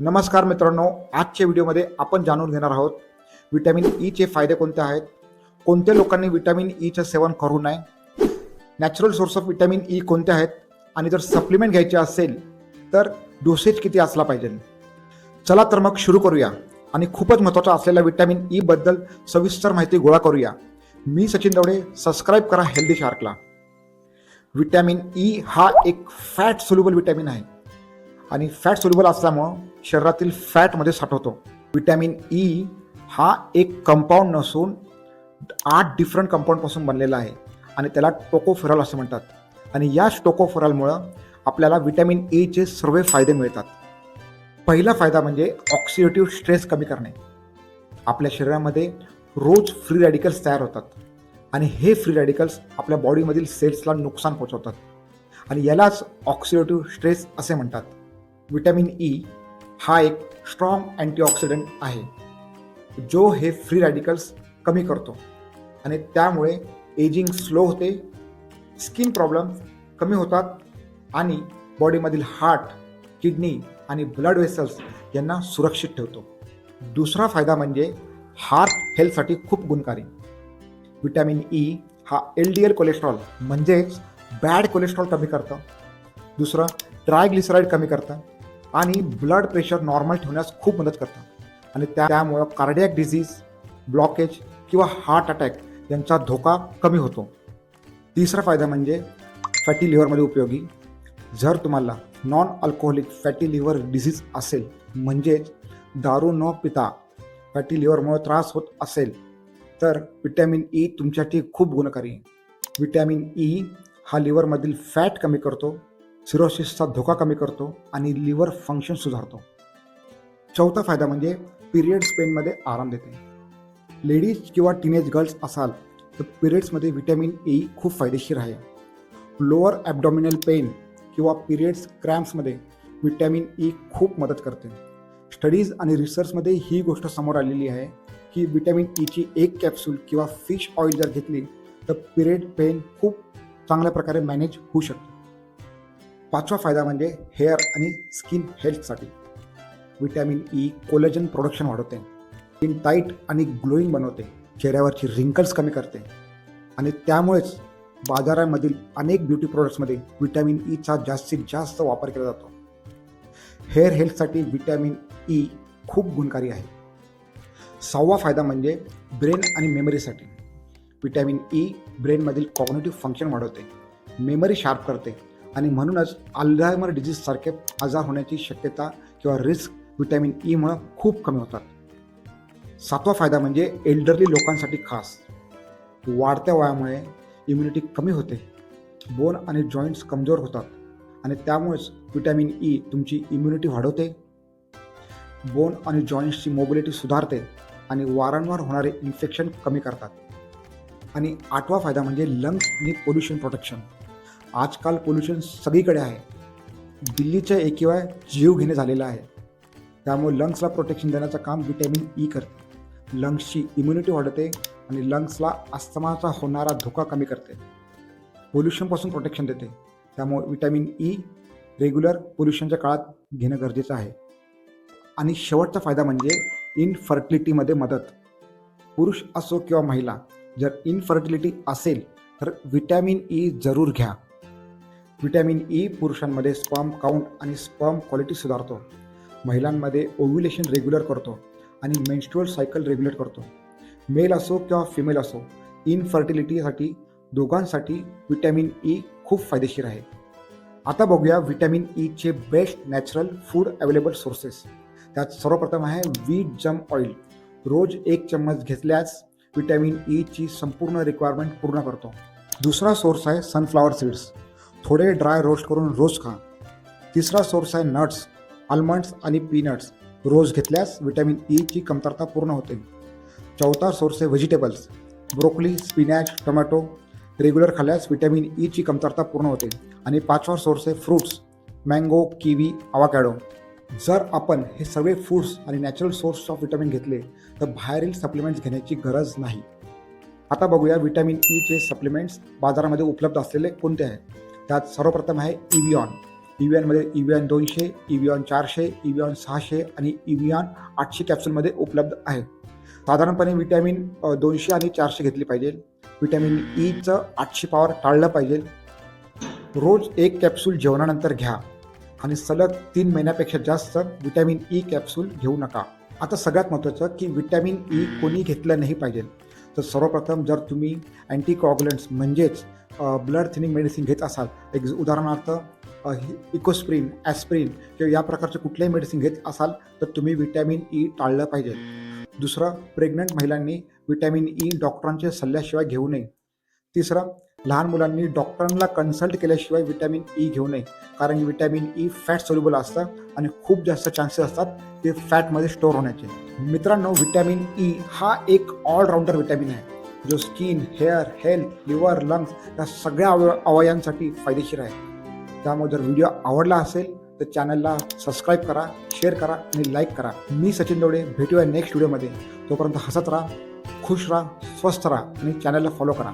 नमस्कार मित्रांनो आजच्या व्हिडिओमध्ये आपण जाणून घेणार आहोत विटॅमिन ईचे e फायदे कोणते आहेत? कोणत्या लोकांनी विटॅमिन ईचं e सेवन करू नये? Natural source of vitamin E कोणते आहेत? आणि जर सप्लिमेंट घ्यायचे असेल तर डोसेज किती असला पाहिजे? चला तर मग सुरू करूया. आणि खूपच महत्त्वाचं असलेल्या विटॅमिन ईबद्दल e सविस्तर माहिती गोळा करूया. मी सचिन दवडे सबस्क्राईब करा हेल्दी शार्कला विटॅमिन ई हा एक फॅट सोल्युबल विटॅमिन आहे. आणि फॅट सोल्युबल असल्यामुळं शरीरातील फॅटमध्ये साठवतो. विटॅमिन ई e हा एक कंपाऊंड नसून आठ डिफरंट कंपाऊंडपासून बनलेला आहे आणि त्याला टोकोफेरॉल असं म्हणतात. आणि या टोकोफेरॉलमुळं आपल्याला विटॅमिन ईचे e सर्व फायदे मिळतात. पहिला फायदा म्हणजे ऑक्सिडेटिव्ह स्ट्रेस कमी करणे. आपल्या शरीरामध्ये रोज फ्री रॅडिकल्स तयार होतात. आणि हे फ्री रॅडिकल्स आपल्या बॉडीमधील सेल्सला नुकसान पोहोचवतात. आणि यालाच ऑक्सिडेटिव्ह स्ट्रेस असे म्हणतात. विटॅमिन ई e हा एक स्ट्रॉंग अँटीऑक्सिडंट आहे जो हे फ्री रॅडिकल्स कमी करतो. आणि त्यामुळे एजिंग स्लो होते स्किन प्रॉब्लेम कमी होतात आणि बॉडीमधील हार्ट किडनी आणि ब्लड वेसल्स यांना सुरक्षित ठेवतो. दुसरा फायदा म्हणजे हार्ट हेल्थसाठी खूप गुणकारी. विटॅमिन ई e हा एल डी एल कोलेस्ट्रॉल म्हणजेच बॅड कोलेस्ट्रॉल कमी करतं. दुसरं ट्रायग्लिसराईड कमी करतं. आणि ब्लड प्रेशर नॉर्मल ठेवण्यास खूप मदत करतात. आणि त्यामुळं कार्डियक डिझीज ब्लॉकेज किंवा हार्ट अटॅक यांचा धोका कमी होतो. तिसरा फायदा म्हणजे फॅटी लिव्हरमध्ये उपयोगी. जर तुम्हाला non alcoholic fatty liver disease असेल म्हणजेच दारू न पिता फॅटी लिव्हरमुळे त्रास होत असेल तर विटॅमिन ई e तुमच्यासाठी खूप गुणकारी. आहे विटॅमिन ई हा लिव्हरमधील फॅट कमी करतो. सिरोसिसचा धोका कमी करतो आणि लिव्हर फंक्शन सुधारतो. चौथा फायदा म्हणजे पिरियड्स पेनमध्ये आराम देते. लेडीज किंवा टीनेज गर्ल्स असाल तर पिरियड्समध्ये व्हिटॅमिन ई खूप फायदेशीर आहे. लोअर ॲबडॉमिनल पेन किंवा पिरियड्स क्रॅम्प्समध्ये व्हिटॅमिन ई खूप मदत करते. स्टडीज आणि रिसर्चमध्ये ही गोष्ट समोर आलेली आहे की व्हिटॅमिन ईची e एक कॅप्सूल किंवा फिश ऑइल जर घेतली तर पिरियड पेन खूप चांगल्या प्रकारे मॅनेज होऊ शकते. पाचवा फायदा म्हणजे हेअर आणि स्किन हेल्थसाठी. विटॅमिन ई कोलेजन प्रोडक्शन वाढवते. स्किन टाईट आणि ग्लोईंग बनवते. चेहऱ्यावरची रिंकल्स कमी करते. आणि त्यामुळेच बाजारामधील अनेक ब्युटी प्रोडक्ट्समध्ये विटॅमिन ईचा जास्तीत जास्त वापर केला जातो. हेअर हेल्थसाठी विटॅमिन ई खूप गुणकारी आहे. सहावा फायदा म्हणजे ब्रेन आणि मेमरीसाठी. विटॅमिन ई ब्रेनमधील कॉग्नेटिव्ह फंक्शन वाढवते. मेमरी शार्प करते. आणि म्हणूनच अल्झायमर डिझीजसारखे आजार होण्याची शक्यता किंवा रिस्क विटॅमिन ईमुळं खूप कमी होतात. सातवा फायदा म्हणजे एल्डरली लोकांसाठी खास. वाढत्या वयामुळे इम्युनिटी कमी होते. बोन आणि जॉईंट्स कमजोर होतात आणि त्यामुळेच विटॅमिन ई e तुमची इम्युनिटी वाढवते. बोन आणि जॉईंट्सची मोबिलिटी सुधारते आणि वारंवार होणारे इन्फेक्शन कमी करतात. आणि आठवा फायदा म्हणजे लंग्स आणि पोल्युशन प्रोटेक्शन आजकाल पोल्युशन सगळीकडे आहे. दिल्लीच्या एकेवाय जीव घेणे झालेलं आहे. त्यामुळे लंग्सला प्रोटेक्शन देण्याचं काम विटॅमिन ई e करते. लंग्सची इम्युनिटी वाढवते आणि लंग्सला अस्थमाचा होणारा धोका कमी करते. पोल्युशनपासून प्रोटेक्शन देते. त्यामुळे विटॅमिन ई रेग्युलर पोल्युशनच्या काळात घेणं गरजेचं आहे. आणि शेवटचा फायदा म्हणजे इनफर्टिलिटीमध्ये मदत. पुरुष असो किंवा महिला जर इनफर्टिलिटी असेल तर विटॅमिन ई e जरूर घ्या. व्हिटॅमिन ई पुरुषांमध्ये स्पर्म काउंट आणि स्पर्म क्वालिटी सुधारतो. महिलांमध्ये ओव्ह्युलेशन रेग्युलर करतो आणि मेन्स्ट्रुअल सायकल रेग्युलेट करतो. मेल असो किंवा फिमेल असो इनफर्टिलिटीसाठी दोघांसाठी विटॅमिन ई खूप फायदेशीर आहे. आता बघूया vitamin ईचे best natural food available sources. त्यात सर्वप्रथम आहे वीट जम ऑइल. रोज एक चम्मच घेतल्यास व्हिटॅमिन ईची संपूर्ण रिक्वायरमेंट पूर्ण करतो. दुसरा सोर्स आहे सनफ्लावर सीड्स थोडे ड्राय रोस्ट करून रोज खा. तिसरा सोर्स आहे नट्स आल्मंड्स आणि पीनट्स रोज घेतल्यास विटॅमिन ईची e कमतरता पूर्ण होते. चौथा सोर्स आहे vegetables broccoli spinach tomato regular खाल्ल्यास विटॅमिन ईची e कमतरता पूर्ण होते. आणि पाचवा सोर्स आहे फ्रूट्स मँगो किवी आवाकॅडो जर आपण हे सगळे फूड्स आणि नॅचरल सोर्स ऑफ विटॅमिन घेतले तर बाहेरील सप्लिमेंट्स घेण्याची गरज नाही. आता बघूया विटॅमिन ईचे सप्लिमेंट्स बाजारामध्ये उपलब्ध असलेले कोणते आहेत? त्यात सर्वप्रथम आहे इव्हिऑन. इव्हियनमध्ये इव्हियन दोनशे इव्हियन चारशे इव्हियन सहाशे आणि इव्हियन आठशे कॅप्सूलमध्ये उपलब्ध आहे. साधारणपणे विटॅमिन दोनशे आणि चारशे घेतली पाहिजे. विटॅमिन ईचं e आठशे पॉवर टाळलं पाहिजे. रोज एक कॅप्सूल जेवणानंतर घ्या आणि सलग तीन महिन्यापेक्षा जास्त विटॅमिन ई e कॅप्सूल घेऊ नका. आता सगळ्यात महत्त्वाचं की विटॅमिन ई e कोणी घेतलं नाही पाहिजे. तर सर्वप्रथम जर तुम्ही अँटीकॉग्युलंट्स म्हणजेच ब्लड थिनिंग मेडिसिन घेत असाल एक उदाहरणार्थ इकोस्प्रिन ॲस्प्रिन किंवा या प्रकारचे कुठलेही मेडिसिन घेत असाल तर तुम्ही विटॅमिन ई e टाळलं पाहिजे. दुसरं प्रेग्नंट महिलांनी विटॅमिन ई डॉक्टरांच्या सल्ल्याशिवाय घेऊ नये. तिसरं लहान मुलांनी डॉक्टरांना कन्सल्ट केल्याशिवाय विटॅमिन ई e घेऊ नये कारण विटॅमिन ई फॅट सोल्युबल असतं आणि खूप जास्त चान्सेस असतात ते फॅटमध्ये स्टोअर होण्याचे. मित्रांनो विटॅमिन ई e हा एक ऑलराऊंडर विटॅमिन आहे. जो skin hair health liver lungs या सगळ्या अवय अवयांसाठी फायदेशीर आहे. त्यामुळे जर व्हिडिओ आवडला असेल तर चॅनलला सबस्क्राईब करा शेअर करा आणि लाईक करा. मी सचिन दवडे भेटूया नेक्स्ट व्हिडिओमध्ये तोपर्यंत हसत राहा खुश राहा स्वस्थ राहा आणि चॅनलला फॉलो करा.